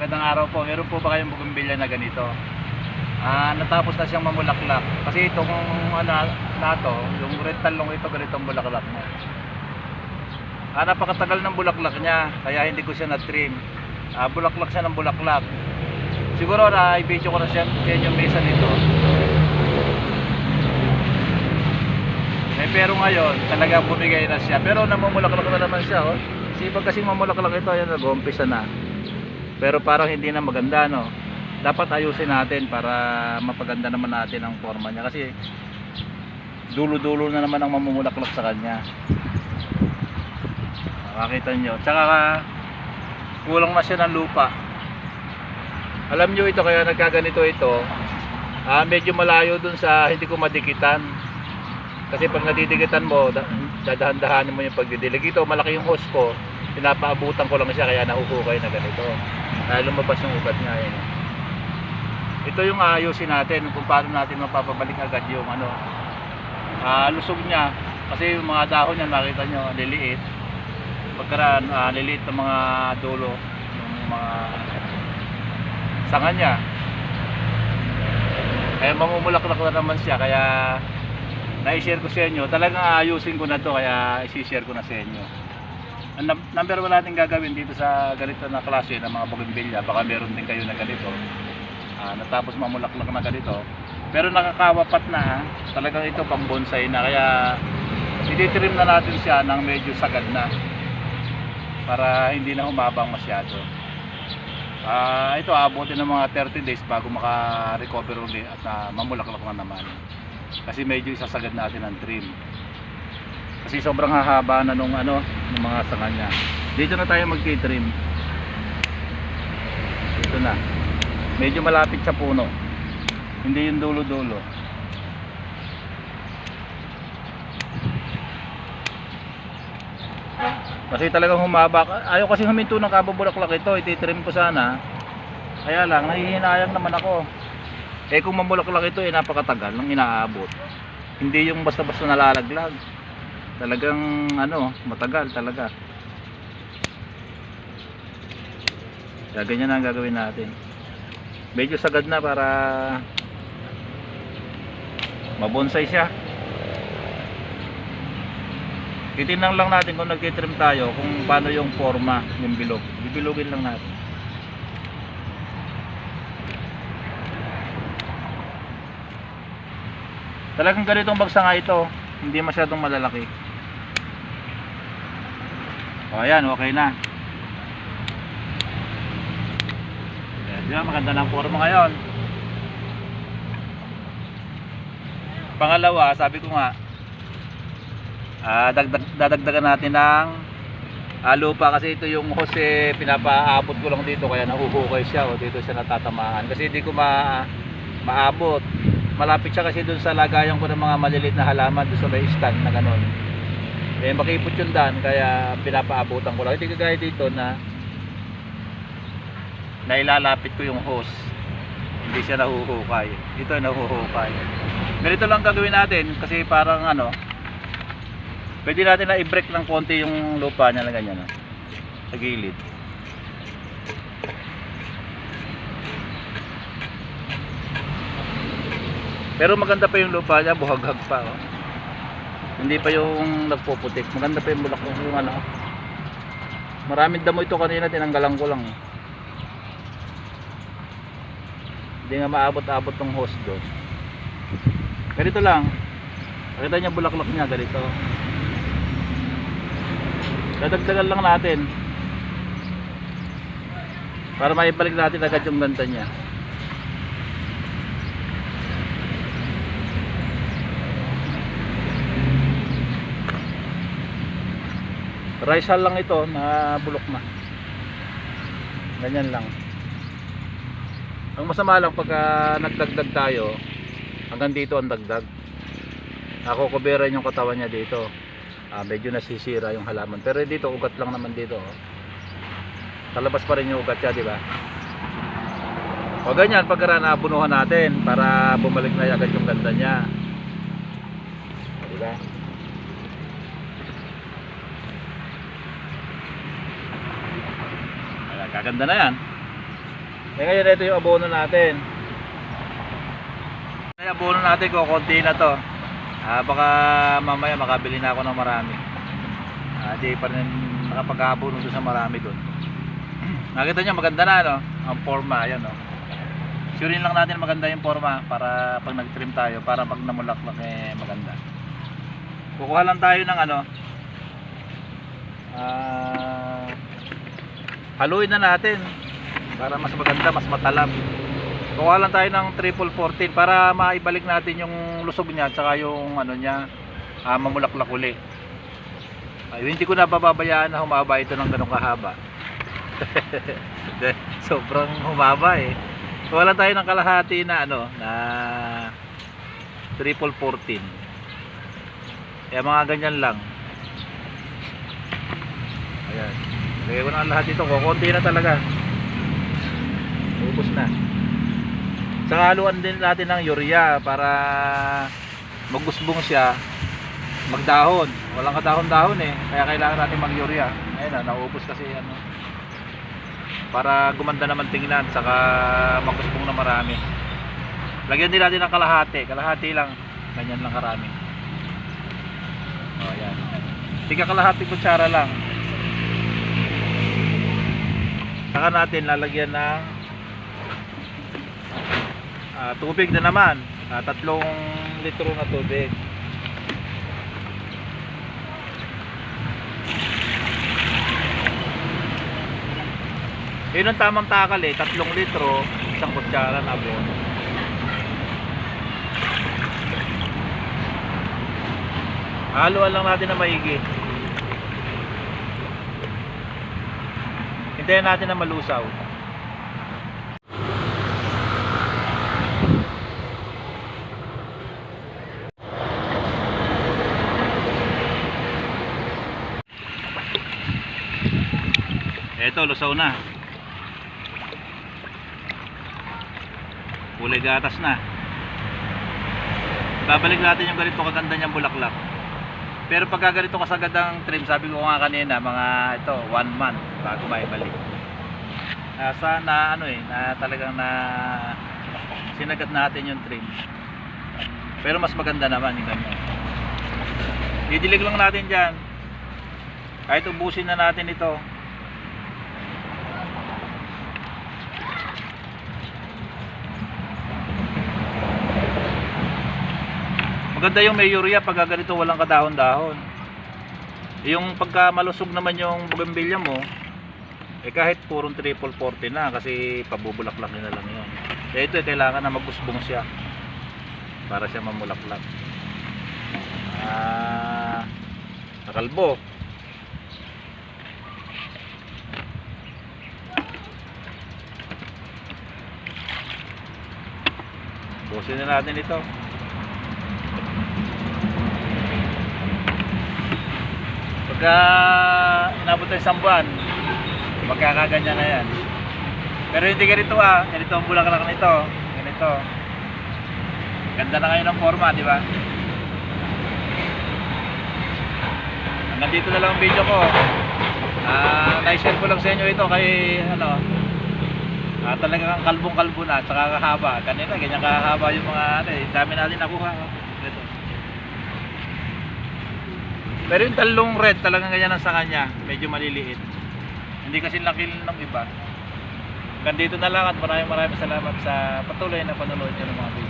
Magandang araw po. Meron po ba kayong bugimbilya na ganito? Ah, natapos na siyang mamulaklak. Kasi itong ano na to, yung red talong ito ganitong bulaklak mo. Ah, napakatagal ng bulaklak niya, kaya hindi ko siya na-trim. Ah, bulaklak siya ng bulaklak. Siguro na i-video ko na siya sa inyo mesa nito. Eh, pero ngayon, talaga bumigay na siya. Pero namumulaklak na naman siya, oh. Kasi mamulaklak ito, yan, nag-umpisa na. Pero parang hindi na maganda, no? Dapat ayusin natin para mapaganda naman natin ang forma niya. Kasi dulo-dulo na naman ang mamumulaklak sa kanya. Makakita nyo. Tsaka kulang na siya ng lupa. Alam nyo ito, kaya nagkaganito ito, ah, medyo malayo dun sa hindi ko madikitan. Kasi pag nadidikitan mo, da- dadahan-dahanin mo yung pagdidilig. Ito, malaki yung hose ko. Pinapaabutan ko lang siya kaya nahuhukay na ganito. Dahil lumabas yung ugat niya. Yun. Ito yung ayusin natin kung paano natin mapapabalik agad yung ano, ah, lusog niya. Kasi yung mga dahon niya, makita nyo, liliit. Pagkaraan, ah, liliit ng mga dulo. Yung mga sanga niya. Kaya mamumulaklak na naman siya. Kaya na-share ko sa inyo. Talagang ayusin ko na to kaya i-share ko na sa inyo. Number one natin gagawin dito sa ganito na klase ng mga bougainvillea, baka meron din kayo na ganito. Ah, natapos mamulaklak na ganito. Pero nakakawapat na ha. Talagang ito pang bonsai na kaya ititrim na natin siya ng medyo sagad na para hindi na humabang masyado. Ah, ito abutin ng mga 30 days bago maka-recover ulit at na mamulaklak na naman kasi medyo isasagad natin ang trim kasi sobrang hahaba na nung ano ng mga sanga niya dito na tayo magti-trim dito na. Medyo malapit sa puno. Hindi yung dulo-dulo. Kasi talagang humaba ayaw kasi huminto ng kabubulaklak ito. Ititrim ko sana. Kaya lang nahihinayang naman ako. Eh kung mamulaklak ito eh napakatagal nang inaabot. Hindi yung basta-basta nalalaglag. Talagang ano, matagal talaga. Kaya ganyan ang gagawin natin. Medyo sagad na para mabonsay siya. Titingnan lang natin kung nagtitrim tayo kung paano yung forma, yung bilog. Bibilogin lang natin. Talagang ganitong bagsa nga ito. Hindi masyadong malalaki. O ayan, okay na. Ayan, di ba? Maganda ng forma ngayon. Pangalawa, sabi ko nga, ah, dagdag, dadagdagan natin ng ah, lupa kasi ito yung hose pinapaabot ko lang dito kaya nahuhukay siya o dito siya natatamaan kasi hindi ko ma maabot malapit siya kasi dun sa lagayan ko ng mga maliliit na halaman dun sa may stand na ganun eh makipot yung daan kaya pinapaabutan ko lang hindi kagaya dito na nailalapit ko yung hose hindi siya nahuhukay ito ay nahuhukay ganito lang gagawin natin kasi parang ano pwede natin na i-break ng konti yung lupa niya na ganyan no? sa gilid Pero maganda pa yung lupa niya, buhaghag pa. Oh. Hindi pa yung nagpuputik. Maganda pa yung bulak yung ano. Maraming damo ito kanina, tinanggalan ko lang. eh. Hindi nga maabot-abot ng hose doon. Ganito lang. Nakita niya bulaklak niya, ganito. Dadagdagan lang natin. Para maibalik natin agad yung ganda niya. Rice lang ito na bulok na. Ganyan lang. Ang masama lang pagka nagdagdag tayo, hanggang dito ang dagdag. Ako kuberan yung katawan niya dito. Ah, medyo nasisira yung halaman. Pero dito ugat lang naman dito. Oh. Talabas pa rin yung ugat niya, di ba? O ganyan, pagka nabunuhan natin para bumalik na agad yung ganda niya. Di kaganda na yan. Eh ngayon ito yung abono natin. Yung abono natin ko konti na to. Ah, baka mamaya makabili na ako ng marami. Ah, di pa rin nakapag-abono doon sa marami doon. Nakita niyo maganda na no? Ang forma, ayan no. Surein lang natin maganda yung forma para pag nag-trim tayo para pag namulaklak eh maganda. Kukuha lang tayo ng ano ah haluin na natin para mas maganda, mas matalab. Kuha lang tayo ng triple 14 para maibalik natin yung lusog niya at saka yung ano niya ah, mamulaklak uli. Ay, hindi ko na bababayaan na humaba ito ng ganong kahaba. Sobrang humaba eh. Kuha lang tayo ng kalahati na ano na triple 14. Kaya mga ganyan lang. Ayan. Lagay ko na lahat ito. Kukunti na talaga. Ubus na. Saka haluan din natin ng urea para magusbong siya magdahon. Walang kadahon-dahon eh. Kaya kailangan natin mag-urea. Ayun na, naubos kasi ano. Para gumanda naman tingnan saka magusbong na marami. Lagyan din natin ng kalahati. Kalahati lang. Ganyan lang karami. O, yan. Tiga kalahati kutsara lang. Saka natin lalagyan ng ah, tubig na naman. Ah, tatlong litro na tubig. Yun ang tamang takal eh. Tatlong litro, isang kutsara na abono. Haluan lang natin na maigi. Hintayin natin na malusaw. Eto, lusaw na. Kulay gatas na. Babalik natin yung ganito kaganda niyang bulaklak. Pero pagka ganito kasagad ang trim, sabi ko nga kanina, mga ito, one month bago maibalik. Uh, sana ano eh, na talagang na sinagat natin yung trim. Pero mas maganda naman yung ganyan. Didilig lang natin dyan. Kahit ubusin na natin ito. Maganda yung may urea pag ganito walang kadahon-dahon. Yung pagka malusog naman yung bougainvillea mo, eh kahit purong triple 40 na kasi pabubulaklak na lang yun. Kaya ito eh, kailangan na magusbong siya para siya mamulaklak. Ah, nakalbo. Busin na natin ito. Pagka inabot tayo isang buwan, magkakaganyan na yan. Pero hindi ganito ah, ganito ang bulaklak nito. Ganito. Ganda na ngayon ng forma, di ba? Hanggang dito na lang ang video ko. Ah, na-share ko lang sa inyo ito kay ano, ah, talagang kalbong-kalbo na, tsaka kahaba. Kanina, ganyan kahaba yung mga ano eh. Dami natin nakuha. Oh. Pero yung talong red, talagang ganyan ang sa kanya. Medyo maliliit. Hindi kasi laki ng iba. Hanggang dito na lang at maraming maraming salamat sa patuloy na panonood nyo ng mga video.